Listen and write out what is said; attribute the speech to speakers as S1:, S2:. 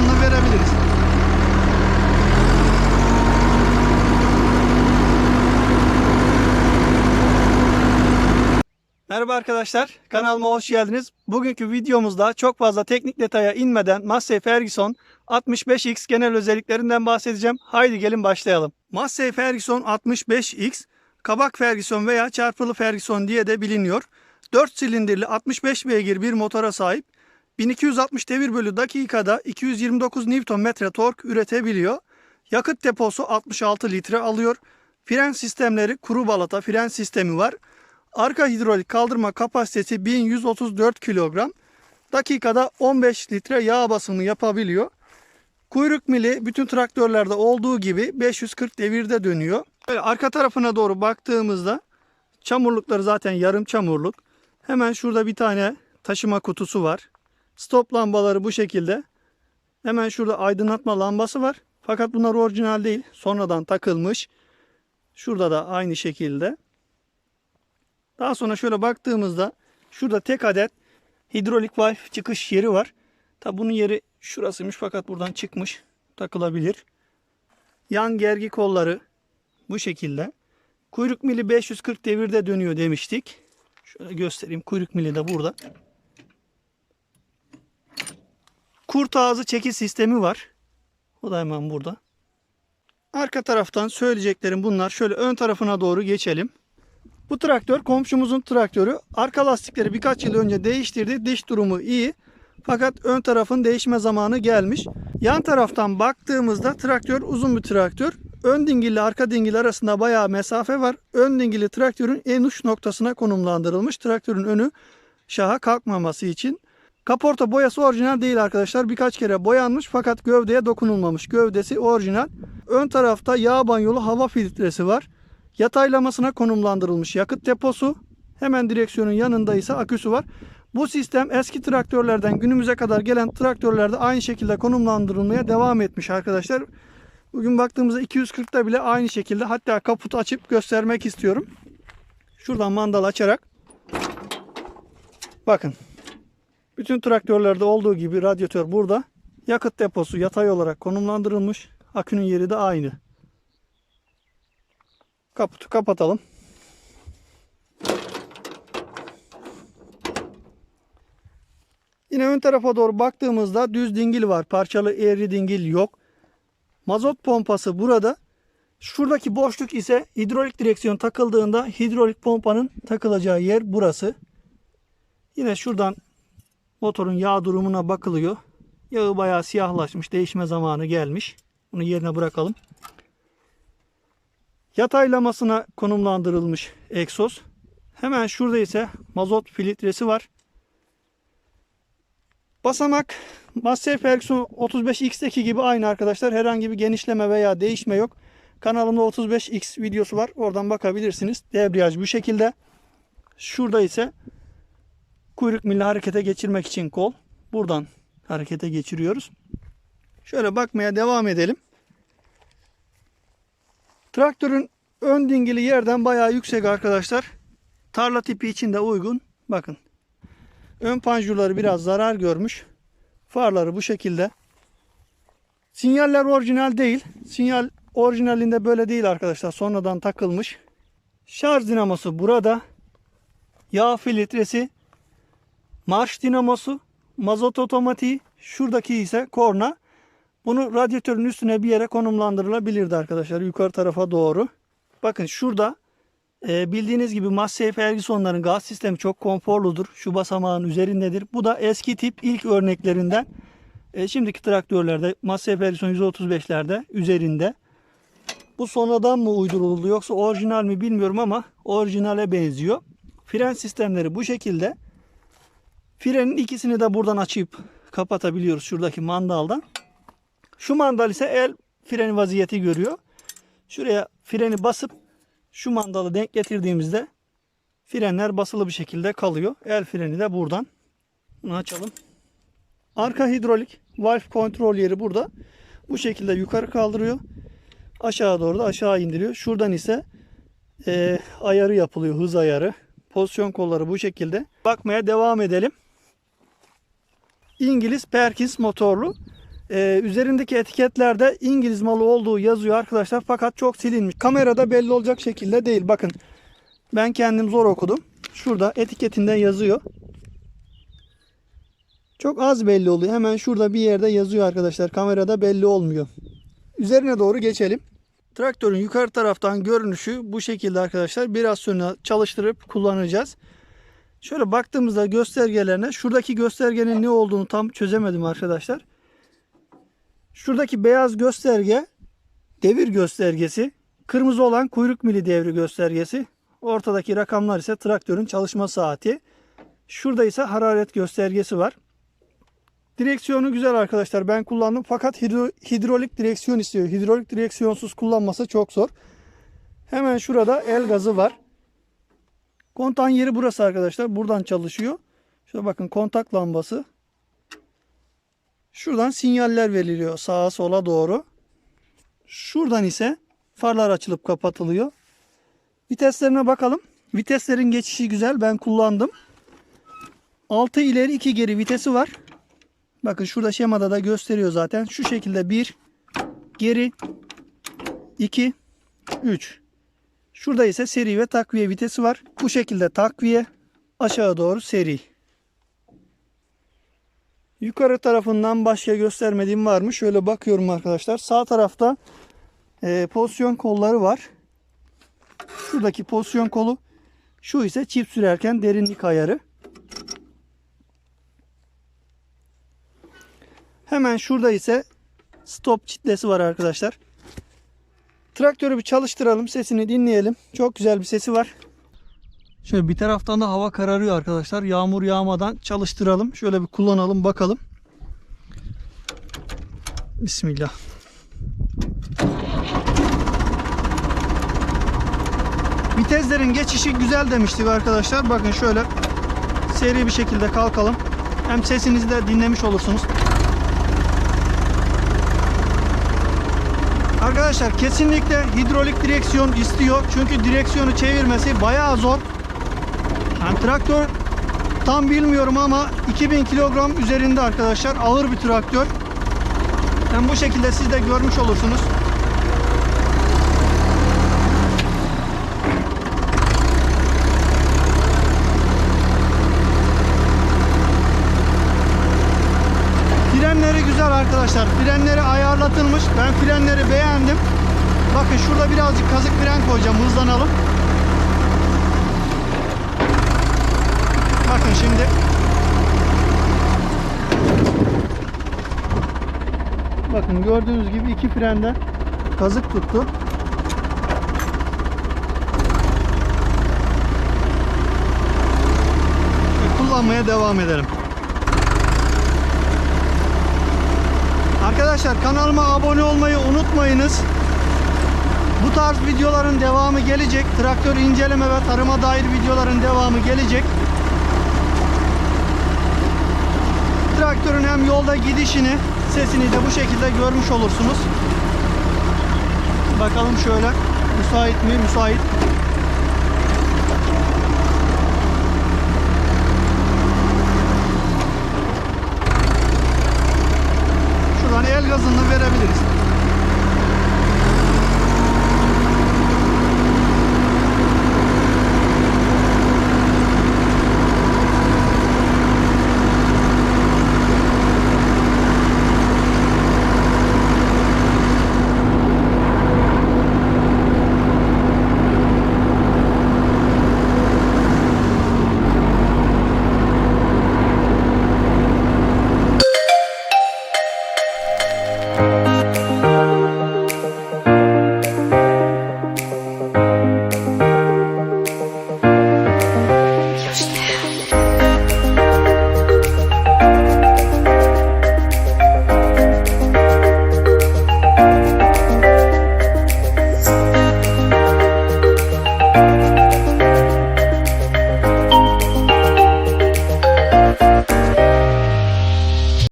S1: gazını verebiliriz. Merhaba arkadaşlar, kanalıma hoş geldiniz. Bugünkü videomuzda çok fazla teknik detaya inmeden Massey Ferguson 65X genel özelliklerinden bahsedeceğim. Haydi gelin başlayalım. Massey Ferguson 65X, kabak Ferguson veya çarpılı Ferguson diye de biliniyor. 4 silindirli 65 beygir bir motora sahip. 1260 devir bölü dakikada 229 Nm tork üretebiliyor. Yakıt deposu 66 litre alıyor. Fren sistemleri kuru balata fren sistemi var. Arka hidrolik kaldırma kapasitesi 1134 kilogram. Dakikada 15 litre yağ basımı yapabiliyor. Kuyruk mili bütün traktörlerde olduğu gibi 540 devirde dönüyor. Böyle arka tarafına doğru baktığımızda çamurlukları zaten yarım çamurluk. Hemen şurada bir tane taşıma kutusu var. Stop lambaları bu şekilde. Hemen şurada aydınlatma lambası var. Fakat bunlar orijinal değil. Sonradan takılmış. Şurada da aynı şekilde. Daha sonra şöyle baktığımızda şurada tek adet hidrolik valve çıkış yeri var. Tabi bunun yeri şurasıymış fakat buradan çıkmış. Takılabilir. Yan gergi kolları bu şekilde. Kuyruk mili 540 devirde dönüyor demiştik. Şöyle göstereyim. Kuyruk mili de burada. Kurt ağzı çekiş sistemi var. O da hemen burada. Arka taraftan söyleyeceklerim bunlar. Şöyle ön tarafına doğru geçelim. Bu traktör komşumuzun traktörü. Arka lastikleri birkaç yıl önce değiştirdi. Diş durumu iyi. Fakat ön tarafın değişme zamanı gelmiş. Yan taraftan baktığımızda traktör uzun bir traktör. Ön dingil ile arka dingil arasında bayağı mesafe var. Ön dingili traktörün en uç noktasına konumlandırılmış. Traktörün önü şaha kalkmaması için. Kaporta boyası orijinal değil arkadaşlar. Birkaç kere boyanmış fakat gövdeye dokunulmamış. Gövdesi orijinal. Ön tarafta yağ banyolu hava filtresi var. Yataylamasına konumlandırılmış yakıt deposu. Hemen direksiyonun yanında ise aküsü var. Bu sistem eski traktörlerden günümüze kadar gelen traktörlerde aynı şekilde konumlandırılmaya devam etmiş arkadaşlar. Bugün baktığımızda 240'da bile aynı şekilde hatta kaputu açıp göstermek istiyorum. Şuradan mandal açarak bakın bütün traktörlerde olduğu gibi radyatör burada. Yakıt deposu yatay olarak konumlandırılmış. Akünün yeri de aynı. Kaputu kapatalım. Yine ön tarafa doğru baktığımızda düz dingil var. Parçalı eğri dingil yok. Mazot pompası burada. Şuradaki boşluk ise hidrolik direksiyon takıldığında hidrolik pompanın takılacağı yer burası. Yine şuradan motorun yağ durumuna bakılıyor. Yağı bayağı siyahlaşmış. Değişme zamanı gelmiş. Bunu yerine bırakalım. Yataylamasına konumlandırılmış egzoz. Hemen şurada ise mazot filtresi var. Basamak Massey Ferguson 35X'teki gibi aynı arkadaşlar. Herhangi bir genişleme veya değişme yok. Kanalımda 35X videosu var. Oradan bakabilirsiniz. Debriyaj bu şekilde. Şurada ise kuyruk milli harekete geçirmek için kol. Buradan harekete geçiriyoruz. Şöyle bakmaya devam edelim. Traktörün ön dingili yerden bayağı yüksek arkadaşlar. Tarla tipi için de uygun. Bakın. Ön panjurları biraz zarar görmüş. Farları bu şekilde. Sinyaller orijinal değil. Sinyal orijinalinde böyle değil arkadaşlar. Sonradan takılmış. Şarj dinamosu burada. Yağ filtresi. Marş dinamosu. Mazot otomatiği. Şuradaki ise korna. Bunu radyatörün üstüne bir yere konumlandırılabilirdi arkadaşlar. Yukarı tarafa doğru. Bakın şurada e, bildiğiniz gibi Massey Ferguson'ların gaz sistemi çok konforludur. Şu basamağın üzerindedir. Bu da eski tip ilk örneklerinden. E, şimdiki traktörlerde Massey Ferguson 135'lerde üzerinde. Bu sonradan mı uyduruldu yoksa orijinal mi bilmiyorum ama orijinale benziyor. Fren sistemleri bu şekilde. Frenin ikisini de buradan açıp kapatabiliyoruz şuradaki mandaldan. Şu mandal ise el freni vaziyeti görüyor. Şuraya freni basıp şu mandalı denk getirdiğimizde frenler basılı bir şekilde kalıyor. El freni de buradan. Bunu açalım. Arka hidrolik valve kontrol yeri burada. Bu şekilde yukarı kaldırıyor. Aşağı doğru da aşağı indiriyor. Şuradan ise e, ayarı yapılıyor. Hız ayarı. Pozisyon kolları bu şekilde. Bakmaya devam edelim. İngiliz Perkins motorlu. Ee, üzerindeki etiketlerde İngiliz malı olduğu yazıyor arkadaşlar. Fakat çok silinmiş. Kamerada belli olacak şekilde değil. Bakın ben kendim zor okudum. Şurada etiketinde yazıyor. Çok az belli oluyor. Hemen şurada bir yerde yazıyor arkadaşlar. Kamerada belli olmuyor. Üzerine doğru geçelim. Traktörün yukarı taraftan görünüşü bu şekilde arkadaşlar. Biraz sonra çalıştırıp kullanacağız. Şöyle baktığımızda göstergelerine şuradaki göstergenin ne olduğunu tam çözemedim arkadaşlar. Şuradaki beyaz gösterge devir göstergesi. Kırmızı olan kuyruk mili devri göstergesi. Ortadaki rakamlar ise traktörün çalışma saati. Şurada ise hararet göstergesi var. Direksiyonu güzel arkadaşlar. Ben kullandım fakat hidro- hidrolik direksiyon istiyor. Hidrolik direksiyonsuz kullanması çok zor. Hemen şurada el gazı var. Kontağın yeri burası arkadaşlar. Buradan çalışıyor. Şöyle bakın kontak lambası. Şuradan sinyaller veriliyor sağa sola doğru. Şuradan ise farlar açılıp kapatılıyor. Viteslerine bakalım. Viteslerin geçişi güzel. Ben kullandım. 6 ileri 2 geri vitesi var. Bakın şurada şemada da gösteriyor zaten. Şu şekilde 1 geri 2 3 Şurada ise seri ve takviye vitesi var. Bu şekilde takviye aşağı doğru seri. Yukarı tarafından başka göstermediğim var mı? Şöyle bakıyorum arkadaşlar. Sağ tarafta e, pozisyon kolları var. Şuradaki pozisyon kolu. Şu ise çift sürerken derinlik ayarı. Hemen şurada ise stop çitlesi var arkadaşlar. Traktörü bir çalıştıralım. Sesini dinleyelim. Çok güzel bir sesi var. Şöyle bir taraftan da hava kararıyor arkadaşlar. Yağmur yağmadan çalıştıralım. Şöyle bir kullanalım bakalım. Bismillah. Viteslerin geçişi güzel demiştik arkadaşlar. Bakın şöyle seri bir şekilde kalkalım. Hem sesinizi de dinlemiş olursunuz. Arkadaşlar kesinlikle hidrolik direksiyon istiyor. Çünkü direksiyonu çevirmesi bayağı zor. Yani traktör tam bilmiyorum ama 2000 kilogram üzerinde arkadaşlar. Ağır bir traktör. Hem bu şekilde siz de görmüş olursunuz. Frenleri güzel arkadaşlar. Frenleri ayarlatılmış. Ben frenleri beğendim. Bakın şurada birazcık kazık fren koyacağım. Hızlanalım. Bakın şimdi. Bakın gördüğünüz gibi iki frende kazık tuttu. Kullanmaya devam edelim. Arkadaşlar kanalıma abone olmayı unutmayınız. Bu tarz videoların devamı gelecek. Traktör inceleme ve tarıma dair videoların devamı gelecek. Traktörün hem yolda gidişini, sesini de bu şekilde görmüş olursunuz. Bakalım şöyle. Müsait mi? Müsait. el gazını verebiliriz.